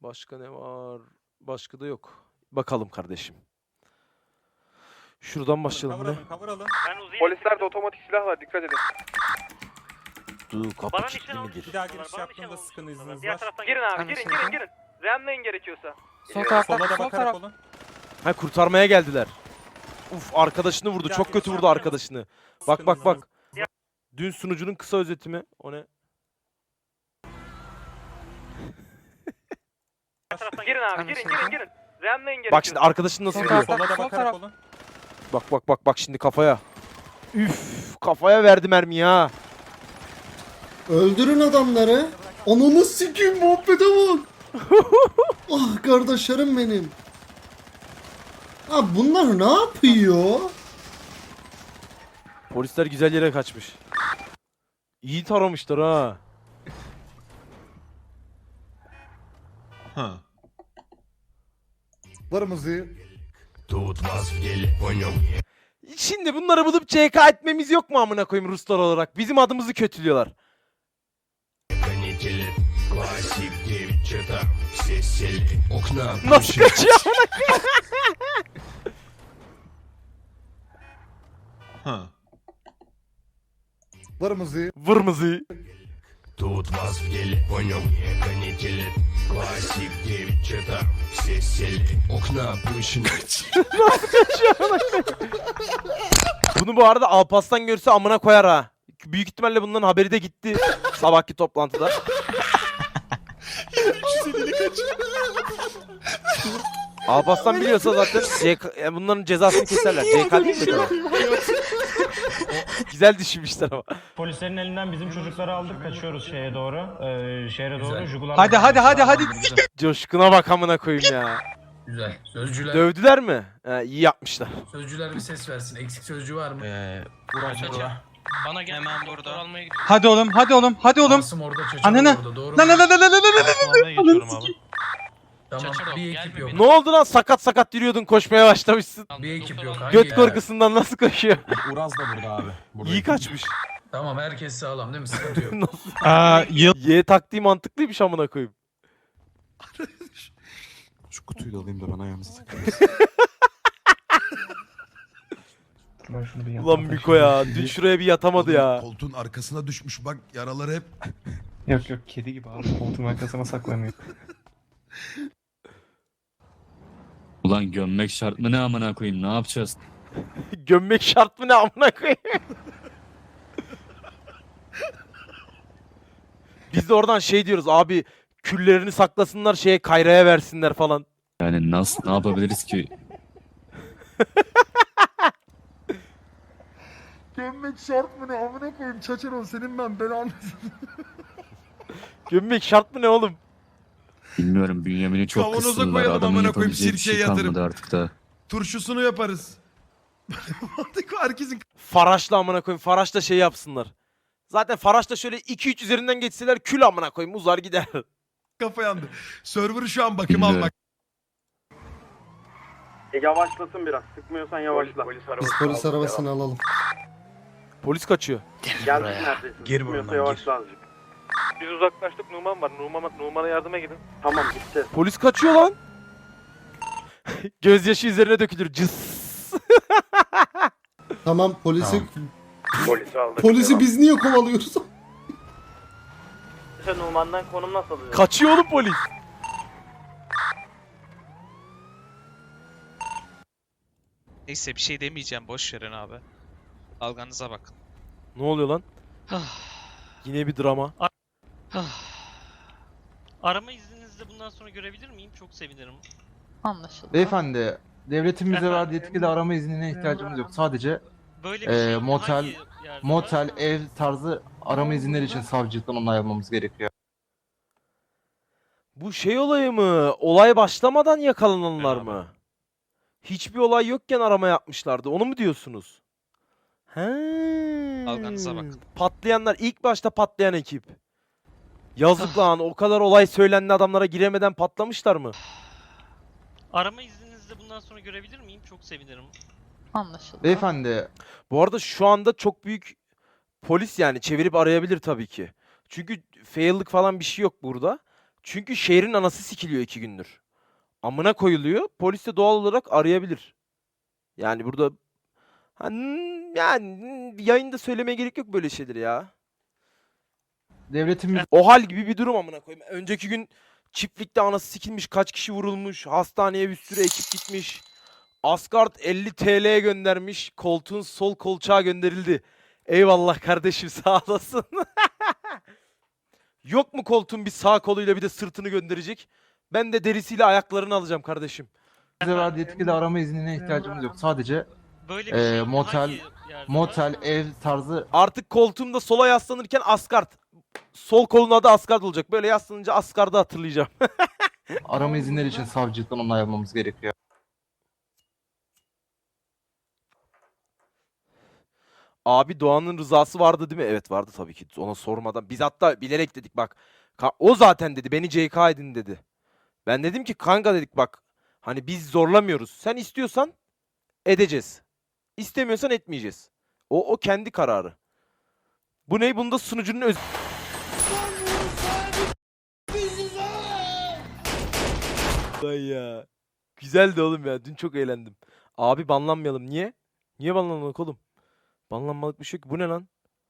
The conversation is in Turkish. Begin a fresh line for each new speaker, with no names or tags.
Başka ne var? Başka da yok. Bakalım kardeşim. Şuradan başlayalım. Ne?
Kavuralım, kavuralım.
Polislerde otomatik silah var dikkat edin.
Dur kapı
Bana
kilitli
nişan
midir?
Bir daha giriş
bana
yaptığında
nişan olmuş
sıkın izniniz
Diğer
var.
taraftan
Girin abi
Sen
girin girin girin. Remleyin gerekiyorsa.
Sol tarafta,
Sola da
sol
bakarak
taraf.
olun.
Ha kurtarmaya geldiler. Uf arkadaşını vurdu.
Bir
Çok
dakika,
kötü vurdu arkadaşını. Bak
Sıkın
bak
izniniz
bak. Dün sunucunun kısa özeti mi? O ne?
Girin abi girin girin girin. Remleyin gerekiyorsa.
Bak şimdi arkadaşını nasıl
tarafta.
Sola da bakarak olun.
Bak bak bak bak şimdi kafaya. Üf kafaya verdi mermiyi ha.
Öldürün adamları. Ananı sikeyim muhabbete bak. ah kardeşlerim benim. Abi bunlar ne yapıyor?
Polisler güzel yere kaçmış. İyi taramışlar ha.
Var mızığı.
Şimdi bunları bulup CK etmemiz yok mu amına koyayım Ruslar olarak? Bizim adımızı kötülüyorlar. Nasıl kaçıyor amına
Var mızığı.
Vırmızı.
Тут вас в деле, понял, хранители Классик 9 чета, все сели Окна опущены
Bunu bu arada Alpaslan görse amına koyar ha. Büyük ihtimalle bunların haberi de gitti sabahki toplantıda. Alpaslan biliyorsa zaten CK, e, bunların cezasını keserler. CK değil mi? Güzel düşünmüşler ama.
Polislerin elinden bizim çocukları aldık kaçıyoruz şeye doğru. Ee, şehre doğru. Jugular
Hadi, hadi, hadi, hadi.
Coşkuna bak amına koyayım ya.
Güzel. Sözcüler,
Dövdüler mi? He, iyi yapmışlar.
sözcüler bir ses versin. Eksik sözcü var mı?
Ee,
Bana gel. Hemen burada.
Hadi oğlum, hadi oğlum, hadi oğlum.
Asım orada, Çeçen
Ananı.
orada. Doğru
Lan lan lan lan lan lan lan.
Almaya geçiyorum abi.
Tamam.
Çeçen
Bir ekip
gelme
yok.
Ne oldu lan sakat sakat yürüyordun koşmaya başlamışsın.
Bir ekip yok. Hangi
Göt
ya?
korkusundan nasıl koşuyor?
Uraz da burada abi. Burada.
İyi kaçmış.
Tamam herkes sağlam değil mi? Sıkıntı yok.
Nasıl?
Aa, yıl.
Y taktiği mantıklıymış amına koyayım.
Şu kutuyu da alayım da ben ayağımıza takayım.
Ulan Miko ya dün şuraya bir yatamadı ya.
Koltuğun arkasına düşmüş bak yaraları hep.
Yok yok kedi gibi abi koltuğun arkasına saklanıyor.
Ulan gömmek şart mı ne amına koyayım ne yapacağız?
Gömmek şart mı ne amına koyayım? Biz de oradan şey diyoruz abi küllerini saklasınlar şeye kayraya versinler falan.
Yani nasıl ne yapabiliriz ki?
Gömmek şart mı ne amına koyayım Çaçaron senin ben belanı.
Gömmek şart mı ne oğlum?
Bilmiyorum bünyemini çok
Kavanoza
kıssınlar
koyalım,
adamın
amına koyayım,
yapabileceği bir şey
sirkeye yatırıp.
kalmadı artık da.
Turşusunu yaparız. Herkesin
Faraşla amına koyayım. Faraşla şey yapsınlar. Zaten Faraşla şöyle 2-3 üzerinden geçseler kül amına koyayım uzar gider.
kafa yandı. Server'ı şu an bakım
Bilmiyorum.
almak.
E, yavaşlasın biraz. Sıkmıyorsan yavaşla. Polis,
Biz polis arabasını alalım.
Polis kaçıyor.
Geldik neredesin?
Gir
Sıkmıyorsa
buradan,
yavaşla azıcık. Biz uzaklaştık Numan var. Numan, Numan'a yardıma gidin. Tamam gideceğiz.
Polis kaçıyor lan. Gözyaşı üzerine dökülür. Cıs.
Tamam polisi
Polisi aldık.
polisi biz niye kovalıyoruz?
Sen Numan'dan konum nasıl alıyorsun?
Kaçıyor oğlum polis.
Neyse bir şey demeyeceğim. Boş verin abi. Dalganıza bakın.
Ne oluyor lan? Yine bir drama.
Arama izninizle bundan sonra görebilir miyim? Çok sevinirim.
Anlaşıldı.
Beyefendi, devletin bize
Efendim?
verdiği yetkili arama iznine ihtiyacımız yok. Sadece
Böyle bir
Ee,
şey
motel-
hangi yerde
motel,
var?
ev tarzı arama izinleri için savcılıktan onay almamız gerekiyor.
Bu şey olayı mı? Olay başlamadan yakalananlar
Beraber.
mı? Hiçbir olay yokken arama yapmışlardı. Onu mu diyorsunuz? He. Patlayanlar ilk başta patlayan ekip. Yazık lan o kadar olay söylendi adamlara giremeden patlamışlar mı?
Arama izninizle bundan sonra görebilir miyim? Çok sevinirim.
Anlaşıldı.
Beyefendi,
Bu arada şu anda çok büyük polis yani çevirip arayabilir tabii ki. Çünkü fail'lık falan bir şey yok burada. Çünkü şehrin anası sikiliyor iki gündür. Amına koyuluyor. Polis de doğal olarak arayabilir. Yani burada hani yani yayında söylemeye gerek yok böyle şeyler ya.
Devletimiz
O hal gibi bir durum amına koyayım. Önceki gün çiftlikte anası sikilmiş, kaç kişi vurulmuş, hastaneye bir sürü ekip gitmiş. Asgard 50 TL'ye göndermiş, koltuğun sol kolçağa gönderildi. Eyvallah kardeşim sağ olasın. Yok mu koltuğun bir sağ koluyla bir de sırtını gönderecek? Ben de derisiyle ayaklarını alacağım kardeşim.
bize verdiği yetkili arama iznine ihtiyacımız yok. Sadece
Böyle
Ee, motel- motel, ev tarzı
Artık koltuğumda sola yaslanırken Asgard. Sol kolun adı Asgard olacak. Böyle yaslanınca Asgard'ı hatırlayacağım.
arama izinleri için savcılıktan onay almamız gerekiyor.
Abi Doğan'ın rızası vardı değil mi? Evet vardı tabii ki. Ona sormadan. Biz hatta bilerek dedik bak. O zaten dedi beni CK edin dedi. Ben dedim ki kanka dedik bak. Hani biz zorlamıyoruz. Sen istiyorsan edeceğiz. İstemiyorsan etmeyeceğiz. O o kendi kararı. Bu ne? Bunda sunucunun öz... Ay ya. Güzeldi oğlum ya. Dün çok eğlendim. Abi banlanmayalım. Niye? Niye banlanmadık oğlum? Banlanmalık bir şey yok. Bu ne lan?